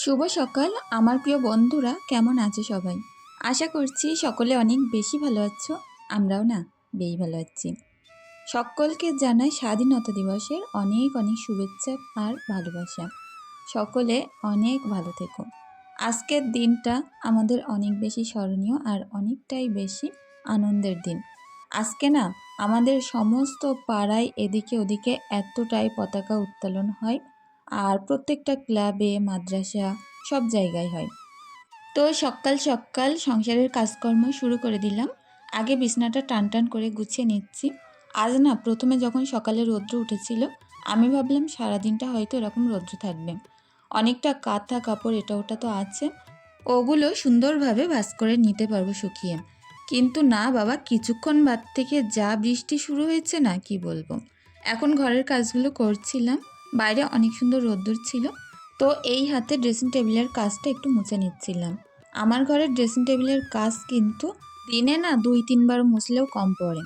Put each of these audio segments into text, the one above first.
শুভ সকাল। আমার প্রিয় বন্ধুরা, কেমন আছে সবাই? আশা করছি সকলে অনেক বেশি ভালো আছো, আমরাও না বেশ ভালো আছি। সকলকে জানাই স্বাধীনতা দিবসের অনেক অনেক শুভেচ্ছা আর ভালোবাসা। সকলে অনেক ভালো থেকো। আজকের দিনটা আমাদের অনেক বেশি স্মরণীয় আর অনেকটাই বেশি আনন্দের দিন। আজকে না, আমাদের সমস্ত পাড়ায় এদিকে ওদিকে এতটাই পতাকা উত্তোলন হয় আর প্রত্যেকটা ক্লাবে, মাদ্রাসা সব জায়গায় হয়। তো সকাল সকাল সংসারের কাজকর্ম শুরু করে দিলাম। আগে বিছনাটা টান টান করে গুছিয়ে নিচ্ছি। আজ না, প্রথমে যখন সকালে রৌদ্র উঠেছিল, আমি ভাবলাম সারাদিনটা হয়তো এরকম রৌদ্র থাকবে। অনেকটা কাঁথা কাপড় এটা ওটা তো আছে। ওগুলো সুন্দরভাবে ভাস করে নিতে পারব শুকিয়ে। কিন্তু না বাবা, কিছুক্ষণ বাদ থেকে যা বৃষ্টি শুরু হয়েছে না, কি বলব? এখন ঘরের কাজগুলো করছিলাম। বাইরে অনেক সুন্দর রোদ্দুর ছিল, তো এই হাতে ড্রেসিং টেবিলের কাজটা একটু মুছে নিচ্ছিলাম। আমার ঘরের ড্রেসিং টেবিলের কাজ কিন্তু দিনে না দুই, তিনবার মুছলেও কম পড়ে।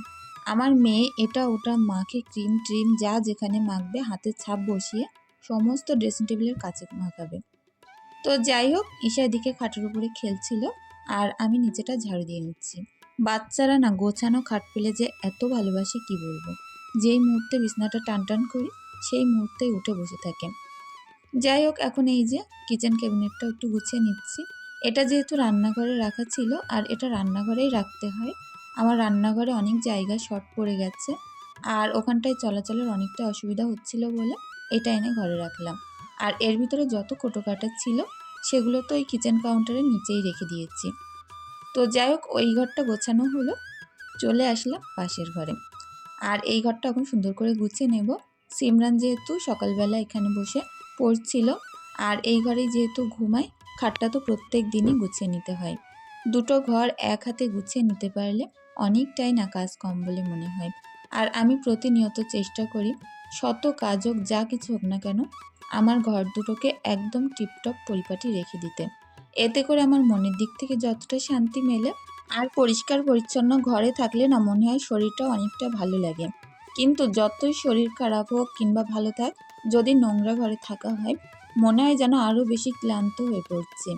আমার মেয়ে এটা ওটা মাখে ক্রিম ট্রিম যা যেখানে মাখবে হাতে ছাপ বসিয়ে সমস্ত ড্রেসিং টেবিলের কাছে মাখাবে। তো যাই হোক, ঈশা এদিকে খাটের উপরে খেলছিল আর আমি নিচেটা ঝাড়ু দিয়ে নিচ্ছি। বাচ্চারা না গোছানো খাট পেলে যে এত ভালোবাসে কি বলব? যেই মুহূর্তে বিছনাটা টান টান করি সেই মুহূর্তেই উঠে বসে থাকে। যাই হোক, এখন এই যে কিচেন ক্যাবিনেটটা একটু গুছিয়ে নিচ্ছি। এটা যেহেতু রান্নাঘরে রাখা ছিল, আর এটা রান্নাঘরেই রাখতে হয়। আমার রান্নাঘরে অনেক জায়গা শর্ট পড়ে গেছে, আর ওখানটায় চলাচলের অনেকটা অসুবিধা হচ্ছিল বলে এটা এনে ঘরে রাখলাম। আর এর ভিতরে যত কোটোকাটা ছিল, সেগুলো তো ওই কিচেন কাউন্টারের নিচেই রেখে দিয়েছি। তো যাই হোক, ওই ঘরটা গোছানো হলো, চলে আসলাম পাশের ঘরে। আর এই ঘরটা এখন সুন্দর করে গুছিয়ে নেব। সিমরান যেহেতু সকালবেলা এখানে বসে পড়ছিল আর এই ঘরে যেহেতু ঘুমায়, খাটটা তো প্রত্যেক দিনই গুছিয়ে নিতে হয়। দুটো ঘর এক হাতে গুছিয়ে নিতে পারলে অনেকটাই না কাজ কম বলে মনে হয়। আর আমি প্রতিনিয়ত চেষ্টা করি, শত কাজ হোক, যা কিছু হোক না কেন, আমার ঘর দুটোকে একদম টিপটপ পরিপাটি রেখে দিতে। এতে করে আমার মনের দিক থেকে যতটা শান্তি মেলে আর পরিষ্কার পরিচ্ছন্ন ঘরে থাকলে না মনে হয় শরীরটা অনেকটা ভালো লাগে। কিন্তু যতই শরীর খারাপ হোক কিংবা ভালো থাক, যদি নোংরা ঘরে থাকা হয়, মনে হয় যেন আরও বেশি ক্লান্ত হয়ে পড়ছে।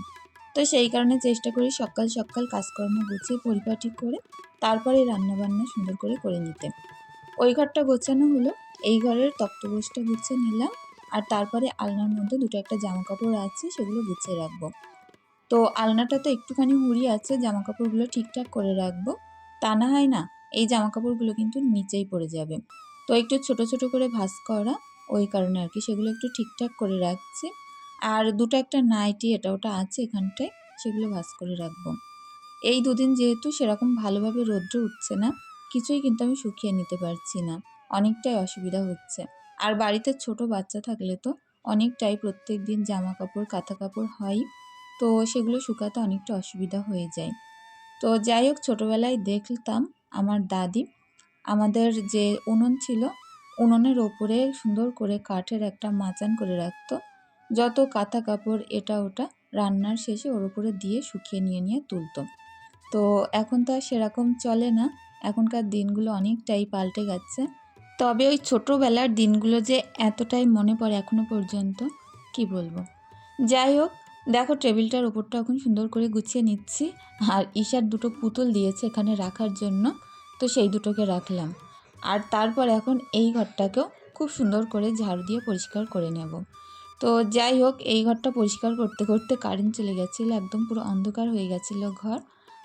তো সেই কারণে চেষ্টা করি সকাল সকাল কাজকর্ম গুছিয়ে পরিপাটি করে তারপরে রান্নাবান্না সুন্দর করে করে নিতে। ওই ঘরটা গোছানো হলো, এই ঘরের তক্তবোসটা গুছিয়ে নিলাম, আর তারপরে আলনার মধ্যে দুটো একটা জামা কাপড় আছে সেগুলো গুছিয়ে রাখব। তো আলনাটা তো একটুখানি হুড়ি আছে জামা কাপড়গুলো ঠিকঠাক করে রাখব। তা না হয় না এই জামা কাপড়গুলো কিন্তু নিচেই পড়ে যাবে। তো একটু ছোট ছোট করে ভাঁজ করা, ওই কারণে আর কি সেগুলো একটু ঠিকঠাক করে রাখছি। আর দুটো একটা নাইটি, এটা ওটা আছে এখানটায়, সেগুলো ভাঁজ করে রাখব। এই দুদিন যেহেতু সেরকম ভালোভাবে রৌদ্র উঠছে না, কিছুই কিন্তু আমি শুকিয়ে নিতে পারছি না, অনেকটাই অসুবিধা হচ্ছে। আর বাড়িতে ছোট বাচ্চা থাকলে তো অনেকটাই প্রত্যেক দিন জামা কাপড় কাঁথা কাপড় হয়, তো সেগুলো শুকাতে অনেকটা অসুবিধা হয়ে যায়। তো যাই হোক, ছোটোবেলায় দেখতাম আমার দাদি। আমাদের যে উনুন ছিল, উনুনের ওপরে সুন্দর করে কাঠের একটা মাচান করে রাখতো। যত কাঁথা কাপড় এটা ওটা রান্নার শেষে ওর উপরে দিয়ে শুকিয়ে নিয়ে নিয়ে তুলতো। তো এখন তো আর সেরকম চলে না। এখনকার দিনগুলো অনেকটাই পাল্টে গেছে। তবে ওই ছোটোবেলার দিনগুলো যে এতটাই মনে পড়ে এখনও পর্যন্ত, কি বলব? যাই হোক, দেখো টেবিলটার ওপরটা এখন সুন্দর করে গুছিয়ে নিচ্ছি। আর ঈশার দুটো পুতুল দিয়েছে এখানে রাখার জন্য। তো সেই দুটোকে রাখলাম। আর তারপর এখন এই ঘরটাকেও খুব সুন্দর করে ঝাড়ু দিয়ে পরিষ্কার করে নেব। তো যাই হোক, এই ঘরটা পরিষ্কার করতে করতে কারেন্ট চলে গেছিল, একদম পুরো অন্ধকার হয়ে গেছিল ঘর।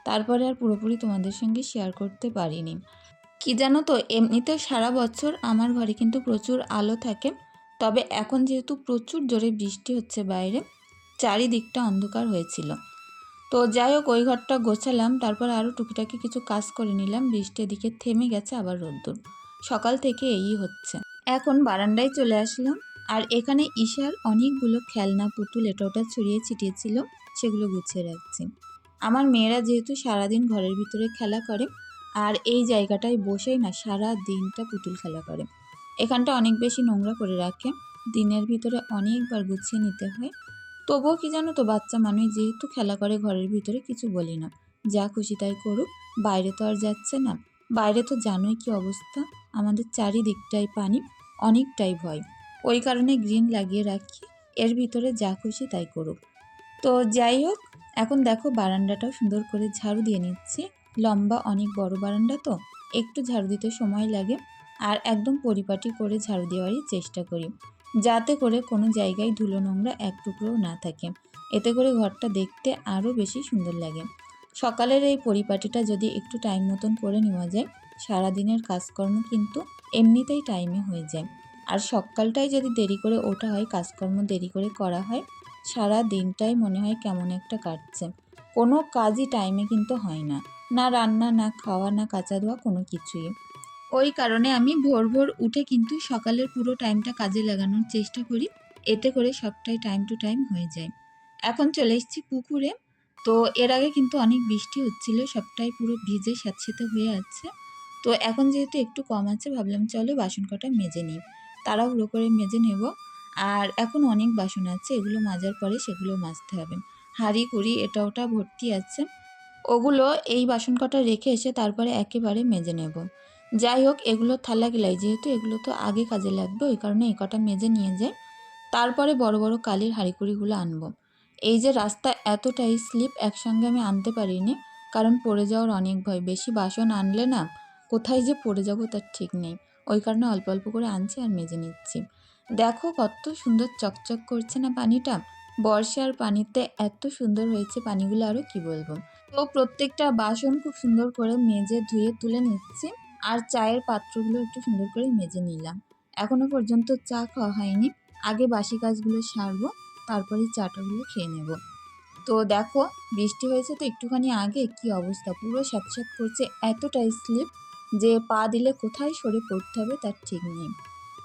তারপরে আর পুরোপুরি তোমাদের সঙ্গে শেয়ার করতে পারিনি। কি জানো তো এমনিতে সারা বছর আমার ঘরে কিন্তু প্রচুর আলো থাকে। তবে এখন যেহেতু প্রচুর জোরে বৃষ্টি হচ্ছে বাইরে, চারিদিকটা অন্ধকার হয়েছিল। তো যাই হোক, ওই ঘরটা গোছালাম, তারপর আরও টুকিটাকি কিছু কাজ করে নিলাম বৃষ্টির দিকে থেমে গেছে আবার রোদ্দুর। সকাল থেকে এই হচ্ছে। এখন বারান্দায় চলে আসলাম, আর এখানে ঈশার অনেকগুলো খেলনা, পুতুল এটা ওটা ছড়িয়ে ছিটিয়েছিল, সেগুলো গুছিয়ে রাখছি। আমার মেয়েরা যেহেতু সারাদিন ঘরের ভিতরে খেলা করে, আর এই জায়গাটায় বসেই না সারা দিনটা পুতুল খেলা করে। এখানটা অনেক বেশি নোংরা করে রাখে, দিনের ভিতরে অনেকবার গুছিয়ে নিতে হয় তবুও কি জানো তো, বাচ্চা মানুষ যেহেতু খেলা করে ঘরের ভিতরে কিছু বলি না। যা খুশি তাই করুক, বাইরে তো আর যাচ্ছে না। বাইরে তো জানোই কি অবস্থা, আমাদের চারিদিকটাই পানি, অনেকটাই ভয়। ওই কারণে গ্রিন লাগিয়ে রাখি, এর ভিতরে যা খুশি তাই করুক। তো যাই হোক, এখন দেখো বারান্দাটাও সুন্দর করে ঝাড়ু দিয়ে নিচ্ছি। লম্বা অনেক বড় বারান্দা তো, একটু ঝাড়ু দিতে সময় লাগে। আর একদম পরিপাটি করে ঝাড়ু দেওয়ারই চেষ্টা করি। যাতে করে কোনো জায়গায় ধুলো নোংরা এক টুকরোও না থাকে। এতে করে ঘরটা দেখতে আরও বেশি সুন্দর লাগে। সকালের এই পরিপাটিটা যদি একটু টাইম মতন করে নেওয়া যায়, সারাদিনের কাজকর্ম কিন্তু এমনিতেই টাইমে হয়ে যায়। আর সকালটাই যদি দেরি করে ওঠা হয়, কাজকর্ম দেরি করে করা হয়, সারা দিনটাই মনে হয় কেমন একটা কাটছে। কোনো কাজই টাইমে কিন্তু হয় না। না রান্না, না খাওয়া, না কাঁচা ধোয়া কোনো কিছুই। ওই কারণে আমি ভোর ভোর উঠে কিন্তু সকালের পুরো টাইমটা কাজে লাগানোর চেষ্টা করি। এতে করে সবটাই টাইম টু টাইম হয়ে যায়। এখন চলে এসেছি পুকুরে। তো এর আগে কিন্তু অনেক বৃষ্টি হচ্ছিল, সবটাই পুরো ভিজে স্যাঁতসেঁতে হয়ে আছে। তো এখন যেহেতু একটু কম আছে, ভাবলাম চলো বাসন কটা মেজে নিই। তাড়াহুড়ো করে মেজে নেব। আর এখন অনেক বাসন আছে, এগুলো মাজার পরে সেগুলো মাজতে হবে। হাঁড়ি, কুড়ি, এটা ওটা ভর্তি আছে। ওগুলো এই বাসন কটা রেখে এসে তারপরে একেবারে মেজে নেব। যাই হোক এগুলো থালা গেলাই যেহেতু এগুলো তো আগে কাজে লাগবে, ওই কারণে এই কটা মেজে নিয়ে যাই তারপরে বড় বড় কালির হাঁড়িকুড়িগুলো আনব। এই যে রাস্তা এতটাই স্লিপ, একসঙ্গে আমি আনতে পারিনি, কারণ পড়ে যাওয়ার অনেক ভয়। বেশি বাসন আনলে না, কোথায় যে পড়ে যাব তার ঠিক নেই। ওই কারণে অল্প অল্প করে আনছি আর মেজে নিচ্ছি। দেখো কত সুন্দর চকচক করছে না পানিটা? বর্ষার পানিতে এত সুন্দর হয়েছে পানিগুলো আরও কি বলব? তো প্রত্যেকটা বাসন খুব সুন্দর করে মেজে ধুয়ে তুলে নিচ্ছি। আর চায়ের পাত্রগুলো একটু সুন্দর করে মেজে নিলাম। এখনও পর্যন্ত চা খাওয়া হয়নি। আগে বাসি কাজগুলো সারবো, তারপরে চাটাগুলো খেয়ে নেব। তো দেখো, বৃষ্টি হয়েছে তো একটুখানি আগে, কি অবস্থা? পুরো স্যাঁতস্যাঁত করছে, এতটাই স্লিপ যে পা দিলে কোথায় সরে পড়তে হবে তার ঠিক নেই।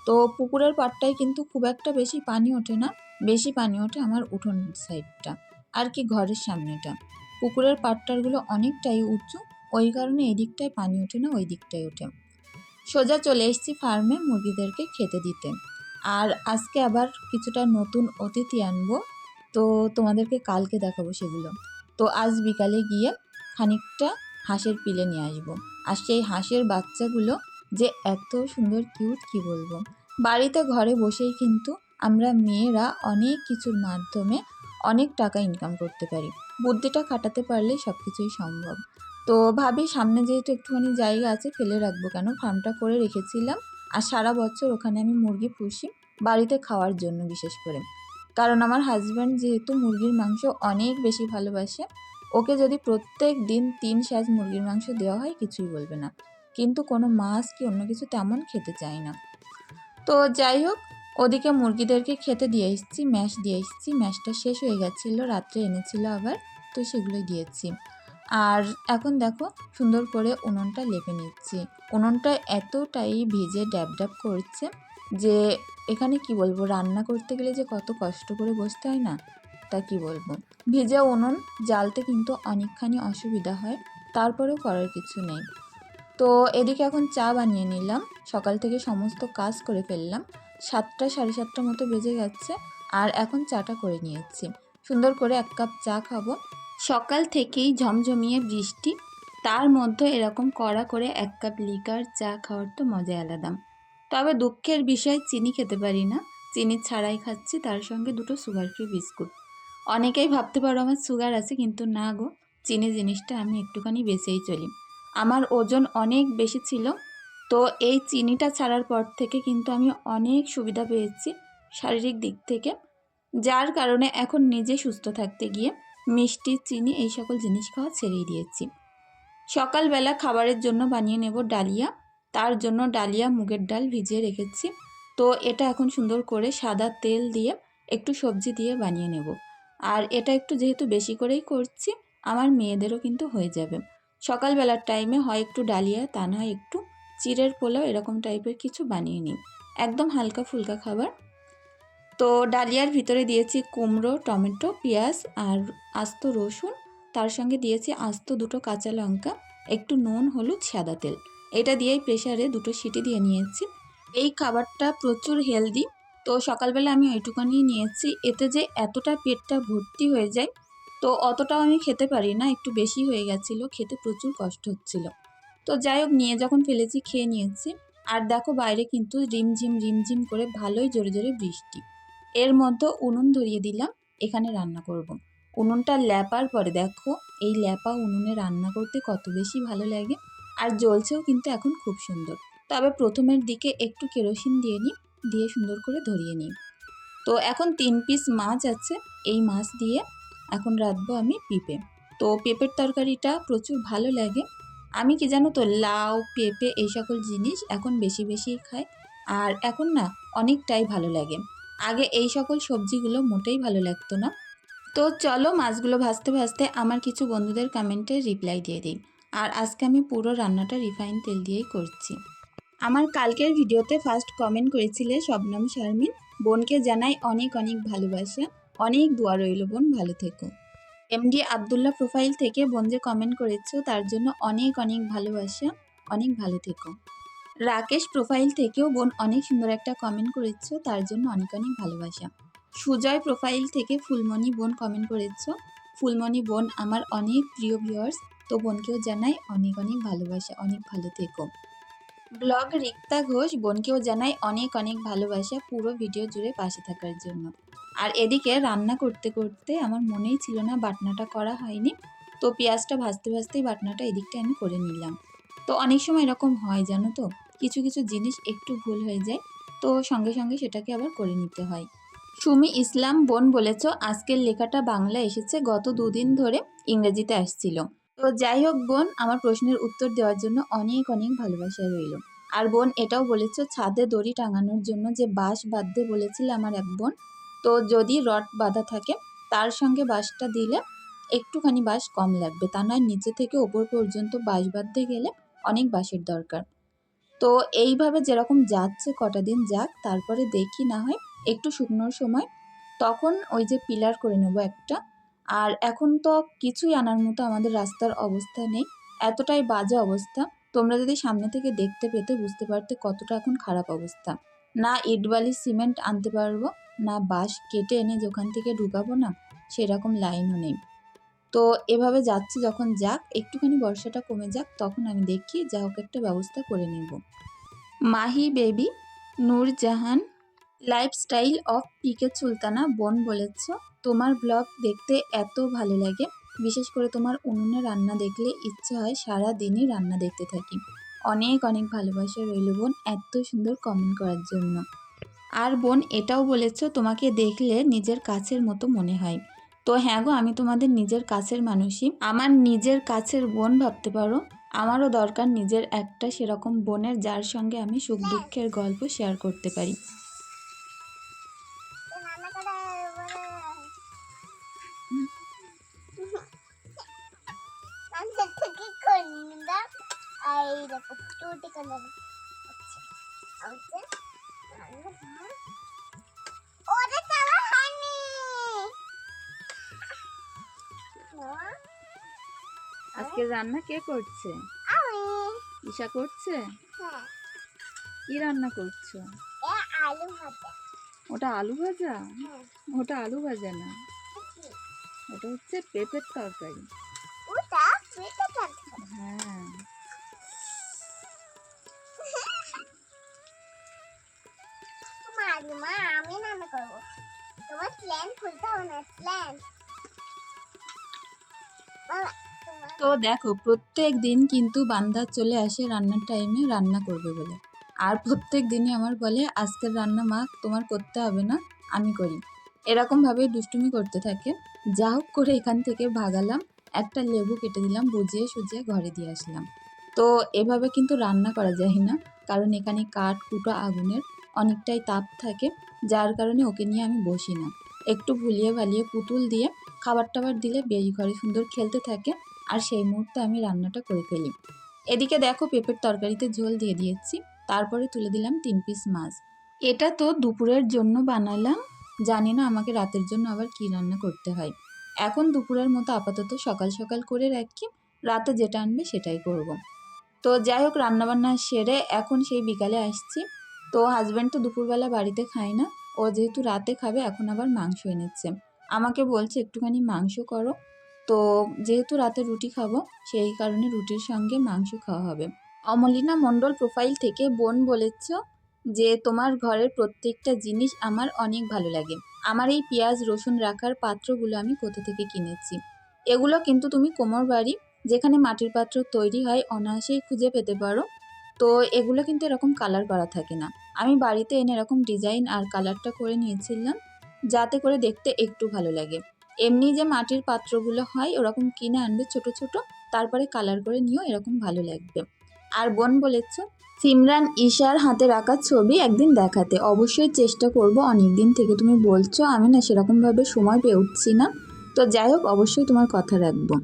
তো পুকুরের পাড়টায় কিন্তু খুব একটা বেশি পানি ওঠে না, বেশি পানি ওঠে আমার উঠোন সাইডটা, আর কি ঘরের সামনেটা। পুকুরের পাটটারগুলো অনেকটাই উঁচু ওই কারণে এই দিকটায় পানি ওঠে না, ওই দিকটায় ওঠে। সোজা চলে এসেছি ফার্মে মুরগিদেরকে খেতে দিতে। আর আজকে আবার কিছুটা নতুন অতিথি আনব, তো তোমাদেরকে কালকে দেখাবো সেগুলো। তো আজ বিকালে গিয়ে খানিকটা হাঁসের পিলে নিয়ে আসব। আর সেই হাঁসের বাচ্চাগুলো যে এত সুন্দর কিউট কি বলব? বাড়িতে ঘরে বসেই কিন্তু আমরা মেয়েরা অনেক কিছুর মাধ্যমে অনেক টাকা ইনকাম করতে পারি। বুদ্ধিটা খাটাতে পারলে সব কিছুই সম্ভব। তো ভাবি, সামনে যেহেতু একটুখানি জায়গা আছে, ফেলে রাখব কেন? ফার্মটা করে রেখেছিলাম। আর সারা বছর ওখানে আমি মুরগি পুষি, বাড়িতে খাওয়ার জন্য বিশেষ করে। কারণ আমার হাজব্যান্ড যেহেতু মুরগির মাংস অনেক বেশি ভালোবাসে, ওকে যদি প্রত্যেক দিন তিন সাজ মুরগির মাংস দেওয়া হয়, কিছুই বলবে না। কিন্তু কোনো মাছ কি অন্য কিছু তেমন খেতে চায় না। তো যাই হোক, ওদিকে মুরগিদেরকে খেতে দিয়ে এসেছি ম্যাশ দিয়ে এসেছি। ম্যাশটা শেষ হয়ে গেছিল, রাত্রে এনেছিল আবার, তো সেগুলোই দিয়েছি। আর এখন দেখো সুন্দর করে উনুনটা লেপে নিচ্ছি। উনুনটা এতটাই ভিজে ড্যাব ড্যাব করছে যে এখানে কি বলব, রান্না করতে গেলে যে কত কষ্ট করে বসতে হয় না, তা কি বলব? ভিজে উনুন জ্বালতে কিন্তু অনেকখানি অসুবিধা হয়, তারপরেও করার কিছু নেই। তো এদিকে এখন চা বানিয়ে নিলাম, সকাল থেকে সমস্ত কাজ করে ফেললাম, সাতটা সাড়ে সাতটা মতো বেজে গেছে, আর এখন চাটা করে নিয়েছি। সুন্দর করে এক কাপ চা খাব সকাল থেকেই ঝমঝমিয়ে বৃষ্টি। তার মধ্যে এরকম কড়া করে এক কাপ লিকার চা খাওয়ার তো মজা আলাদা। তবে দুঃখের বিষয়, চিনি খেতে পারি না। চিনি ছাড়াই খাচ্ছি, তার সঙ্গে দুটো সুগার ফ্রি বিস্কুট। অনেকেই ভাবতে পারো আমার সুগার আছে, কিন্তু না গো। চিনি জিনিসটা আমি একটুখানি বেঁচেই চলি। আমার ওজন অনেক বেশি ছিল, তো এই চিনিটা ছাড়ার পর থেকে কিন্তু আমি অনেক সুবিধা পেয়েছি শারীরিক দিক থেকে। যার কারণে এখন নিজে সুস্থ থাকতে গিয়ে মিষ্টি, চিনি এই সকল জিনিস খাওয়া ছেড়েই দিয়েছি। সকালবেলা খাবারের জন্য বানিয়ে নেব ডালিয়া। তার জন্য ডালিয়া মুগের ডাল ভিজিয়ে রেখেছি। তো এটা এখন সুন্দর করে সাদা তেল দিয়ে একটু সবজি দিয়ে বানিয়ে নেব। আর এটা একটু যেহেতু বেশি করেই করছি, আমার মেয়েদেরও কিন্তু হয়ে যাবে। সকালবেলার টাইমে হয় একটু ডালিয়া, তা না হয় একটু। চিড়ের পোলাও এরকম টাইপের কিছু বানিয়ে নিই। একদম হালকা ফুলকা খাবার। তো ডালিয়ার ভিতরে দিয়েছি কুমড়ো, টমেটো, পেঁয়াজ আর আস্ত রসুন। তার সঙ্গে দিয়েছি আস্ত দুটো কাঁচা লঙ্কা, একটু নুন, হলুদ, সাদা তেল। এটা দিয়েই প্রেশারে দুটো সিটি দিয়ে নিয়েছি। এই খাবারটা প্রচুর হেলদি। তো সকালবেলা আমি ওইটুকানি নিয়েছি। এতে যে এতটা পেটটা ভর্তি হয়ে যায়, তো অতটাও আমি খেতে পারি না। একটু বেশি হয়ে গেছিল, খেতে প্রচুর কষ্ট হচ্ছিল। তো যাই হোক, নিয়ে যখন ফেলেছি, খেয়ে নিয়েছি। আর দেখো বাইরে কিন্তু রিমঝিম রিমঝিম করে ভালোই জোরে জোরে বৃষ্টি। এর মধ্যে উনুন ধরিয়ে দিলাম, এখানে রান্না করব। উনুনটা ল্যাপার পরে, দেখো এই ল্যাপা উনুনে রান্না করতে কত বেশি ভালো লাগে আর জ্বলছেও কিন্তু এখন খুব সুন্দর। তবে প্রথমের দিকে একটু কেরোসিন দিয়ে নিই, দিয়ে সুন্দর করে ধরিয়ে নিই। তো এখন তিন পিস মাছ আছে, এই মাছ দিয়ে এখন রাঁধবো আমি পেঁপে। তো পেঁপের তরকারিটা প্রচুর ভালো লাগে। আমি কি জানো তো, লাউ, পেঁপে এই সকল জিনিস এখন বেশি বেশি খাই। আর এখন না, অনেকটাই ভালো লাগে। আগে এই সকল সবজিগুলো মোটেই ভালো লাগতো না। তো চলো মাছগুলো ভাজতে ভাজতে আমার কিছু বন্ধুদের কমেন্টে রিপ্লাই দিয়ে দিই। আর আজকে আমি পুরো রান্নাটা রিফাইন তেল দিয়েই করছি। আমার কালকের ভিডিওতে ফার্স্ট কমেন্ট করেছিলে শবনম শারমিন, বোনকে জানাই অনেক অনেক ভালোবাসা, অনেক দোয়া রইল বোন, ভালো থেকো। এমডি আবদুল্লাহ প্রোফাইল থেকে বোন যে কমেন্ট করেছ, তার জন্য অনেক অনেক ভালোবাসা, অনেক ভালো থেকো। রাকেশ প্রোফাইল থেকেও বোন অনেক সুন্দর একটা কমেন্ট করেছ, তার জন্য অনেক অনেক ভালোবাসা। সুজয় প্রোফাইল থেকে ফুলমণি বোন কমেন্ট করেছ, ফুলমণি বোন, আমার অনেক প্রিয় ভিউয়ার্স তো বোনকেও জানাই অনেক অনেক ভালোবাসা, অনেক ভালো থেকো। ব্লগ রিক্তা ঘোষ, বোনকেও জানাই অনেক অনেক ভালোবাসা, পুরো ভিডিও জুড়ে পাশে থাকার জন্য। আর এদিকে রান্না করতে করতে আমার মনেই ছিল না বাটনাটা করা হয়নি, তো পেঁয়াজটা ভাজতে ভাজতেই বাটনাটা এদিকটা আমি করে নিলাম। তো অনেক সময় এরকম হয়, জানো তো? কিছু কিছু জিনিস একটু ভুল হয়ে যায়, তো সঙ্গে সঙ্গে সেটাকে আবার করে নিতে হয়। সুমি ইসলাম বোন বলেছ, আজকের লেখাটা বাংলা এসেছে, গত দুদিন ধরে ইংরেজিতে আসছিল। তো যাই হোক বোন, আমার প্রশ্নের উত্তর দেওয়ার জন্য অনেক অনেক ভালোবাসা রইল। আর বোন এটাও বলেছ, ছাদে দড়ি টাঙানোর জন্য যে বাঁশ বাঁধতে বলেছিল আমার এক বোন, তো যদি রড বাঁধা থাকে, তার সঙ্গে বাঁশটা দিলে একটুখানি বাঁশ কম লাগবে। তা নয়, নিচে থেকে ওপর পর্যন্ত বাঁশ বাঁধতে গেলে অনেক বাঁশের দরকার। তো এইভাবে যেরকম যাচ্ছে কটা দিন যাক, তারপরে দেখি না হয় একটু শুকনোর সময়, তখন ওই যে পিলার করে নেব একটা। আর এখন তো কিছুই আনার মতো আমাদের রাস্তার অবস্থা নেই, এতটাই বাজে অবস্থা। তোমরা যদি সামনে থেকে দেখতে পেতে বুঝতে পারতে কতটা এখন খারাপ অবস্থা। না ইটবালি সিমেন্ট আনতে পারব, না বাঁশ কেটে এনে যেখান থেকে ঢুকাবো না, সেরকম লাইনও নেই। তো এভাবে যাচ্ছে যখন যাক, একটুখানি বর্ষাটা কমে যাক, তখন আমি দেখি যা হোক একটা ব্যবস্থা করে নেব। Mahi baby Noorjahan lifestyle of PK Sultana বোন বলেছ, তোমার ব্লগ দেখতে এত ভালো লাগে, বিশেষ করে তোমার উনুনে রান্না দেখলে ইচ্ছে হয় সারা দিনই রান্না দেখতে থাকি। অনেক অনেক ভালোবাসা রইল বোন, এত সুন্দর কমেন্ট করার জন্য। আর বোন এটাও বলেছ, তোমাকে দেখলে নিজের কাছের মতো মনে হয়। তো হ্যাঁ গো, আমি তোমাদের নিজের কাছের মানুষই। আমার নিজের কাছের বোন ভাবতে পারো, আমারও দরকার নিজের একটা সেরকম বোনের যার সঙ্গে আমি সুখ দুঃখের গল্প শেয়ার করতে পারি। রান্না আজকে রান্না কে করছে? ঈশা করছে? হ্যাঁ। কি রান্না করছ? এ আলু ভাজা। ওটা আলু ভাজা? হ্যাঁ। ওটা আলু ভাজা না? ওটা হচ্ছে পেঁপের তরকারি। ওটা হ্যাঁ। মা আমি রান্না করব। তোমার প্ল্যান খুলতে হবে না প্ল্যান বাবা তো দেখো, প্রত্যেক দিন কিন্তু বান্দা চলে আসে রান্নার টাইমে রান্না করবে বলে। আর প্রত্যেক দিনই আমার বলে, আজকের রান্না মা, তোমার করতে হবে না, আমি করি। এরকমভাবে দুষ্টুমি করতে থাকে। যা হোক করে এখান থেকে ভাগালাম, একটা লেবু কেটে দিলাম, বুঝিয়ে সুজিয়ে ঘরে দিয়ে আসলাম। তো এভাবে কিন্তু রান্না করা যায় না, কারণ এখানে কাঠ, কুটো, আগুনের অনেকটাই তাপ থাকে, যার কারণে ওকে নিয়ে আমি বসি না। একটু ভুলিয়ে ভালিয়ে পুতুল দিয়ে খাবার টাবার দিলে বেশ ঘরে সুন্দর খেলতে থাকে আর সেই মুহূর্তে আমি রান্নাটা করে ফেলি। এদিকে দেখো পেঁপের তরকারিতে ঝোল দিয়ে দিয়েছি, তারপরে তুলে দিলাম তিন পিস মাছ। এটা তো দুপুরের জন্য বানালাম, জানি না আমাকে রাতের জন্য আবার কি রান্না করতে হয়। এখন দুপুরের মতো আপাতত সকাল সকাল করে রাখি, রাতে যেটা আনবে সেটাই করব। তো যাই হোক, রান্নাবান্না সেরে এখন সেই বিকালে আসছি। তো হাজব্যান্ড তো দুপুরবেলা বাড়িতে খায় না, ও যেহেতু রাতে খাবে, এখন আবার মাংস এনেছে। আমাকে বলছে, একটুখানি মাংস করো। তো যেহেতু রাতে রুটি খাব, সেই কারণে রুটির সঙ্গে মাংস খাওয়া হবে। অমলিনা মণ্ডল প্রোফাইল থেকে বোন বলেছ যে, তোমার ঘরের প্রত্যেকটা জিনিস আমার অনেক ভালো লাগে। আমার এই পেঁয়াজ, রসুন রাখার পাত্রগুলো আমি কোথা থেকে কিনেছি? এগুলো কিন্তু তুমি কোমর বাড়ি, যেখানে মাটির পাত্র তৈরি হয়, অনায়াসেই খুঁজে পেতে পারো। তো এগুলো কিন্তু এরকম কালার করা থাকে না। আমি বাড়িতে এনে এরকম ডিজাইন আর কালারটা করে নিয়েছিলাম, যাতে করে দেখতে একটু ভালো লাগে। এমনি যে মাটির পাত্রগুলো হয়, ওরকম কিনে আনবে ছোট ছোট, তারপরে কালার করে নিও, এরকম ভালো লাগবে। আর বোন বলেছ, সিমরান ঈশার হাতে রাখা ছবি একদিন দেখাতে। অবশ্যই চেষ্টা করব অনেক দিন থেকে। তুমি বলছো, আমি না সেরকমভাবে সময় পেয়ে উঠছি না। তো যাই হোক, অবশ্যই তোমার কথা রাখব।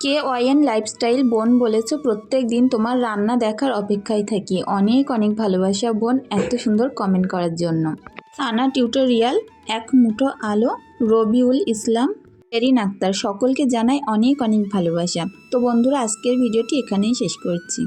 কে ওয়াইএন লাইফস্টাইল বোন বলেছ, প্রত্যেক দিন তোমার রান্না দেখার অপেক্ষায় থাকি। অনেক অনেক ভালোবাসা বোন, এত সুন্দর কমেন্ট করার জন্য। সানা টিউটোরিয়াল, এক মুঠো আলো। রবিউল ইসলাম, এরিন আক্তার, সকলকে জানাই অনেক অনেক ভালোবাসা। তো বন্ধুরা, আজকের ভিডিওটি এখানেই শেষ করছি।